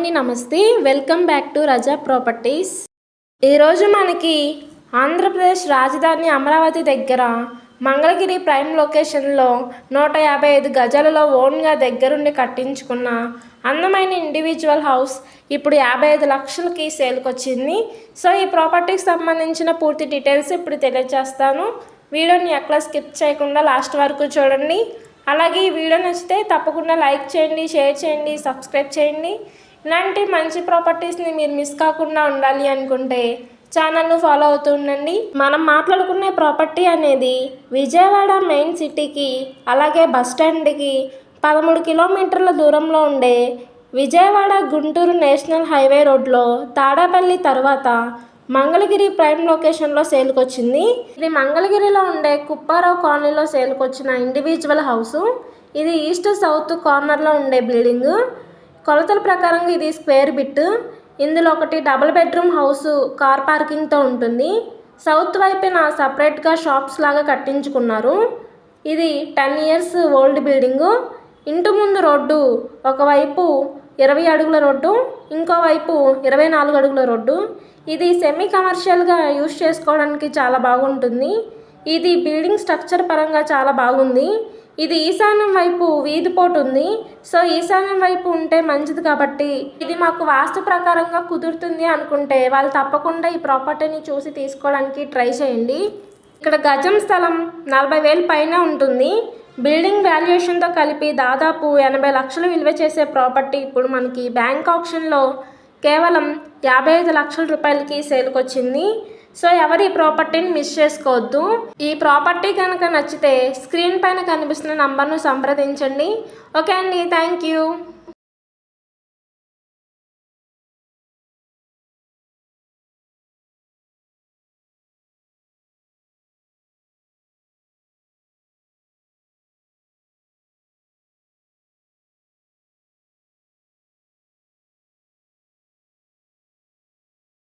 అండి నమస్తే. Welcome back to Raza properties. ఈరోజు మనకి ఆంధ్రప్రదేశ్ రాజధాని అమరావతి దగ్గర మంగళగిరి ప్రైమ్ లొకేషన్లో నూట యాభై ఐదు గజాలలో ఓన్గా దగ్గరుండి కట్టించుకున్న అందమైన ఇండివిజువల్ హౌస్ ఇప్పుడు యాభై ఐదు లక్షలకి సేల్కి వచ్చింది సో ఈ ప్రాపర్టీకి సంబంధించిన పూర్తి డీటెయిల్స్ ఇప్పుడు తెలియజేస్తాను. వీడియోని ఎక్కడ స్కిప్ చేయకుండా లాస్ట్ వరకు చూడండి. అలాగే ఈ వీడియో నచ్చితే తప్పకుండా లైక్ చేయండి షేర్ చేయండి సబ్స్క్రైబ్ చేయండి. ఇలాంటి మంచి ప్రాపర్టీస్ని మీరు మిస్ కాకుండా ఉండాలి అనుకుంటే ఛానల్ను ఫాలో అవుతూ ఉండండి. మనం మాట్లాడుకునే ప్రాపర్టీ అనేది విజయవాడ మెయిన్ సిటీకి అలాగే బస్ స్టాండ్కి పదమూడు కిలోమీటర్ల దూరంలో ఉండే విజయవాడ గుంటూరు నేషనల్ హైవే రోడ్లో తాడేపల్లి తర్వాత మంగళగిరి ప్రైమ్ లొకేషన్లో సేలుకొచ్చింది. ఇది మంగళగిరిలో ఉండే కుప్పారావు కాలనీలో సేల్కొచ్చిన ఇండివిజువల్ హౌసు ఇది ఈస్ట్ సౌత్ కార్నర్లో ఉండే బిల్డింగ్. కొలతల ప్రకారంగా ఇది స్క్వేర్ బిట్. ఇందులో ఒకటి డబుల్ బెడ్రూమ్ హౌస్ కార్ పార్కింగ్తో ఉంటుంది. సౌత్ వైపున సపరేట్గా షాప్స్ లాగా కట్టించుకున్నారు. ఇది టెన్ ఇయర్స్ ఓల్డ్ బిల్డింగు. ఇంటి ముందు రోడ్డు ఒకవైపు ఇరవై అడుగుల రోడ్డు ఇంకోవైపు ఇరవై నాలుగు అడుగుల రోడ్డు. ఇది సెమీ కమర్షియల్గా యూస్ చేసుకోవడానికి చాలా బాగుంటుంది. ఇది బిల్డింగ్ స్ట్రక్చర్ పరంగా చాలా బాగుంది. ఇది ఈశాన్యం వైపు వీధిపోటు ఉంది. సో ఈశాన్యం వైపు ఉంటే మంచిది కాబట్టి ఇది మాకు వాస్తు ప్రకారంగా కుదురుతుంది అనుకుంటే వాళ్ళు తప్పకుండా ఈ ప్రాపర్టీని చూసి తీసుకోవడానికి ట్రై చేయండి. ఇక్కడ గజం స్థలం నలభై వేలు పైన ఉంటుంది. బిల్డింగ్ వాల్యుయేషన్తో కలిపి దాదాపు ఎనభై లక్షలు విలువ చేసే ప్రాపర్టీ ఇప్పుడు మనకి బ్యాంక్ ఆప్షన్లో కేవలం యాభై ఐదు లక్షల రూపాయలకి సేల్కొచ్చింది సో ఎవరు ఈ ప్రాపర్టీని మిస్ చేసుకోవద్దు. ఈ ప్రాపర్టీ కనుక నచ్చితే స్క్రీన్ పైన కనిపిస్తున్న నంబర్ను సంప్రదించండి. ఓకే అండి థ్యాంక్ యూ.